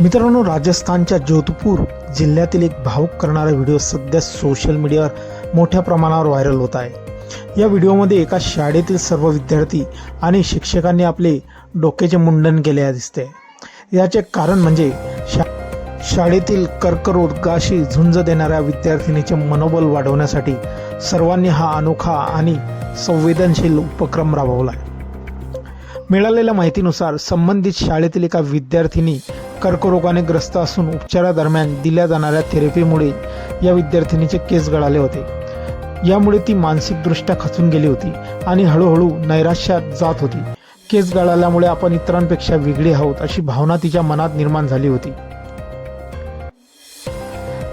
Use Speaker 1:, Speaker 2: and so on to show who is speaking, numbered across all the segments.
Speaker 1: मित्रांनो राजस्थानच्या जोधपूर जिल्ह्यातील एक भावूक करणारा व्हिडिओ सध्या सोशल मीडियावर मोठ्या प्रमाणावर व्हायरल होत आहे. या व्हिडिओमध्ये एका शाळेतील सर्व विद्यार्थी आणि शिक्षकांनी आपले डोक्याचे मुंडन केले दिसते. याचे कारण म्हणजे शा शाळेतील कर्करोगाशी झुंज देणाऱ्या विद्यार्थिनीचे मनोबल वाढवण्यासाठी सर्वांनी हा अनोखा आणि संवेदनशील उपक्रम राबवला आहे. मिळालेल्या माहितीनुसार संबंधित शाळेतील एका विद्यार्थिनी कर्करोगाने ग्रस्त असून उपचारादरम्यान दिल्या जाणाऱ्या थेरपीमुळे या विद्यार्थिनीचे केस गळाले होते. यामुळे ती मानसिकदृष्ट्या खचून गेली होती आणि हळूहळू नैराश्यात जात होती. केस गळाल्यामुळे आपण इतरांपेक्षा वेगळी आहोत अशी भावना तिच्या मनात निर्माण झाली होती.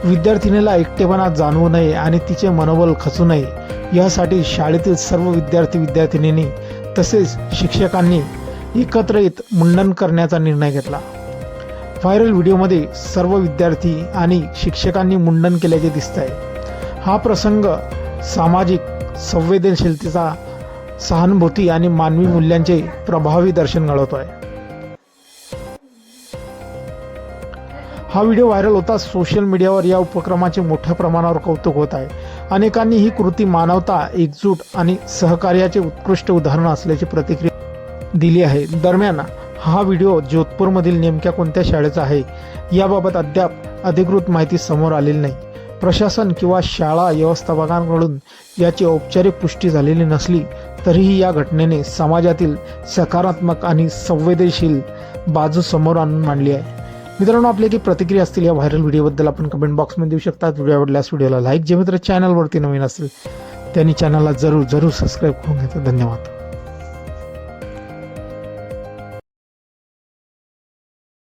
Speaker 1: विद्यार्थिनीला एकटेपणा जाणवू नये आणि तिचे मनोबल खचू नये यासाठी शाळेतील सर्व विद्यार्थी विद्यार्थिनींनी तसेच शिक्षकांनी एकत्र येत मुंडन करण्याचा निर्णय घेतला. व्हायरल व्हिडिओमध्ये सर्व विद्यार्थी आणि शिक्षकांनी मुंडन केल्याचे दिसत आहे हा प्रसंग सामाजिक संवेदनशीलतेचा सहानुभूती आणि मानवी मूल्यांचे प्रभावी दर्शन घडवतो आहे हा व्हिडिओ व्हायरल होता सोशल मीडियावर या उपक्रमाचे मोठ्या प्रमाणावर कौतुक होत आहे. अनेकांनी ही कृती मानवता एकजूट आणि सहकार्याचे उत्कृष्ट उदाहरण असल्याची प्रतिक्रिया दिली आहे. दरम्यान हा व्हिडिओ जोधपूरमधील नेमक्या कोणत्या शाळेचा आहे याबाबत अद्याप अधिकृत माहिती समोर आलेली नाही. प्रशासन किंवा शाळा व्यवस्थापकांकडून याची औपचारिक पुष्टी झालेली नसली तरीही या घटनेने समाजातील सकारात्मक आणि संवेदनशील बाजू समोर आणून मांडली आहे. मित्रांनो आपल्या की प्रतिक्रिया असतील या व्हायरल व्हिडिओबद्दल आपण कमेंट बॉक्समध्ये देऊ शकता व्हिडिओ आवडल्यास व्हिडिओला लाईक जे मित्र चॅनलवरती नवीन असेल त्यांनी चॅनलला जरूर जरूर सबस्क्राईब करून घ्यायचं धन्यवाद.